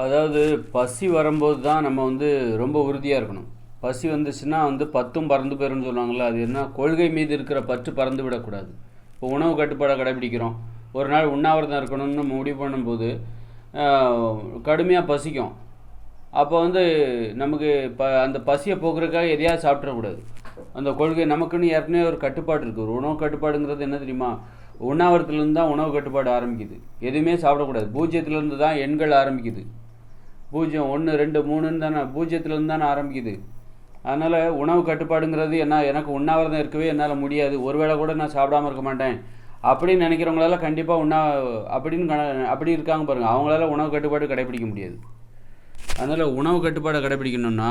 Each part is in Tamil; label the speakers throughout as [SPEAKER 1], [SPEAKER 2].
[SPEAKER 1] அதாவது பசி வரும்போது தான் நம்ம வந்து ரொம்ப உறுதியாக இருக்கணும். பசி வந்துச்சுன்னா வந்து பத்தும் பறந்து போயிரும்னு சொல்லுவாங்கள்ல அது என்ன? கொள்கை மீது இருக்கிற பற்று பறந்து விடக்கூடாது இப்போ உணவு கட்டுப்பாடை கடைபிடிக்கிறோம். ஒரு நாள் உண்ணாவிரதம் இருக்கணும்னு முடிவு பண்ணும்போது கடுமையாக பசிக்கும். அப்போ வந்து நமக்கு ப அந்த பசியை போக்குறதுக்காக எதையாவது சாப்பிட்றக்கூடாது அந்த கொள்கை நமக்குன்னு ஏற்கனவே ஒரு கட்டுப்பாடு இருக்குது ஒரு உணவு கட்டுப்பாடுங்கிறது என்ன தெரியுமா? உண்ணாவிரத்துலேருந்து தான் உணவு கட்டுப்பாடு ஆரம்பிக்குது. எதுவுமே சாப்பிடக்கூடாது. பூஜ்ஜியத்துலேருந்து தான் எண்கள் ஆரம்பிக்குது. பூஜ்ஜியம் ஒன்று ரெண்டு மூணுன்னு தானே பூஜ்ஜியத்துலேருந்து தானே ஆரம்பிக்குது. அதனால் உணவு கட்டுப்பாடுங்கிறது என்ன எனக்கு உண்ணாவிரதம் இருக்கவே என்னால் முடியாது. ஒருவேளை கூட நான் சாப்பிடாம இருக்க மாட்டேன். அப்படின்னு நினைக்கிறவங்களால கண்டிப்பாக உண்ணா அப்படின்னு அப்படி இருக்காங்க பாருங்கள் அவங்களால உணவு கட்டுப்பாடு கடைபிடிக்க முடியாது. அதனால் உணவு கட்டுப்பாடை கடைபிடிக்கணும்னா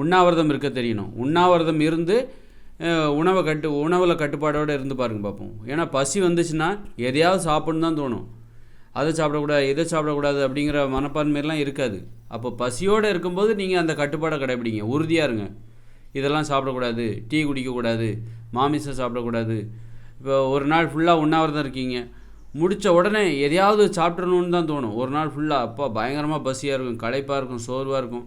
[SPEAKER 1] உண்ணாவிரதம் இருக்க தெரியணும். உண்ணாவிரதம் இருந்து உணவை கட்டு உணவில் கட்டுப்பாடோடு இருந்து பாருங்க பார்ப்போம் ஏன்னா பசி வந்துச்சுன்னா எதையாவது சாப்பிட்ணுன்னு தான் தோணும். அதை சாப்பிடக்கூடாது இதை சாப்பிடக்கூடாது அப்படிங்கிற மனப்பான்மையெல்லாம் இருக்காது. அப்போ பசியோடு இருக்கும்போது நீங்கள் அந்த கட்டுப்பாடை கடைபிடிங்க உறுதியாக இருங்க. இதெல்லாம் சாப்பிடக்கூடாது. டீ குடிக்கக்கூடாது. மாமிசம் சாப்பிடக்கூடாது. இப்போ ஒரு நாள் ஃபுல்லாக உண்ணாவிரதம் இருக்கீங்க. முடித்த உடனே எதையாவது சாப்பிட்றணுன்னு தான் தோணும். ஒரு நாள் ஃபுல்லாக அப்பா பயங்கரமாக பசியாக இருக்கும். களைப்பாக இருக்கும். சோர்வாக இருக்கும்.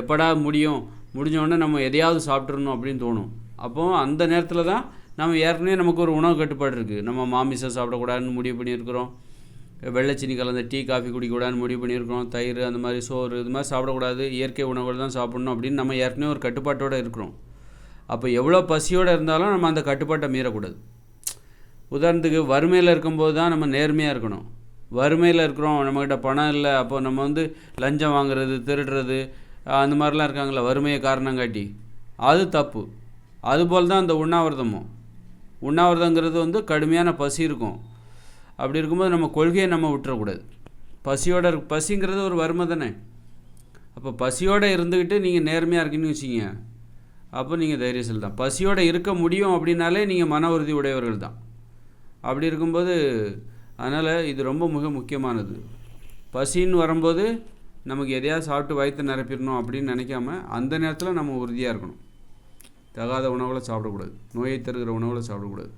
[SPEAKER 1] எப்படா முடியும்? முடிஞ்ச உடனே நம்ம எதையாவது சாப்பிட்றணும் அப்படின்னு தோணும். அப்போ அந்த நேரத்தில் தான் நம்ம ஏற்கனவே நமக்கு ஒரு உணவு கட்டுப்பாடு இருக்குது நம்ம மாமிசம் சாப்பிடக்கூடாதுன்னு முடிவு பண்ணியிருக்கிறோம். வெள்ளைச்சினி கலந்த டீ காஃபி குடிக்கக்கூடாதுன்னு முடிவு பண்ணியிருக்கிறோம். தயிர் அந்த மாதிரி சோறு இது மாதிரி சாப்பிடக்கூடாது. இயற்கை உணவுகள் தான் சாப்பிடணும் அப்படின்னு நம்ம ஏற்கனவே ஒரு கட்டுப்பாட்டோடு இருக்கிறோம். அப்போ எவ்வளோ பசியோடு இருந்தாலும் நம்ம அந்த கட்டுப்பாட்டை மீறக்கூடாது. உதாரணத்துக்கு வறுமையில் இருக்கும்போது தான் நம்ம நேர்மையாக இருக்கணும். வறுமையில் இருக்கிறோம் நம்மக்கிட்ட பணம் இல்லை அப்போ நம்ம வந்து லஞ்சம் வாங்குறது திருடுறது அந்த மாதிரிலாம் இருக்காங்களே வறுமையை காரணம் காட்டி. அது தப்பு. அதுபோல் தான் அந்த உண்ணாவிரதமும். உண்ணாவிரதங்கிறது வந்து கடுமையான பசி இருக்கும். அப்படி இருக்கும்போது நம்ம கொள்கையை நம்ம விட்டுறக்கூடாது. பசியோட பசிங்கிறது ஒரு வறுமை தானே? அப்போ பசியோடு இருந்துக்கிட்டு நீங்கள் நேர்மையாக இருக்கீங்கன்னு வச்சிங்க அப்போ நீங்கள் தைரியசாலி தான். பசியோடு இருக்க முடியும் அப்படின்னாலே நீங்கள் மன உறுதி உடையவர்கள் தான். அப்படி இருக்கும்போது அதனால் இது ரொம்ப மிக முக்கியமானது. பசின்னு வரும்போது நமக்கு எதையாவது சாப்பிட்டு வயிற்று நிரப்பிடணும் அப்படின்னு நினைக்காம அந்த நேரத்தில் நம்ம உறுதியாக இருக்கணும். தகாத உணவுகளை சாப்பிடக்கூடாது. நோயை தருகிற உணவுகளை சாப்பிடக்கூடாது.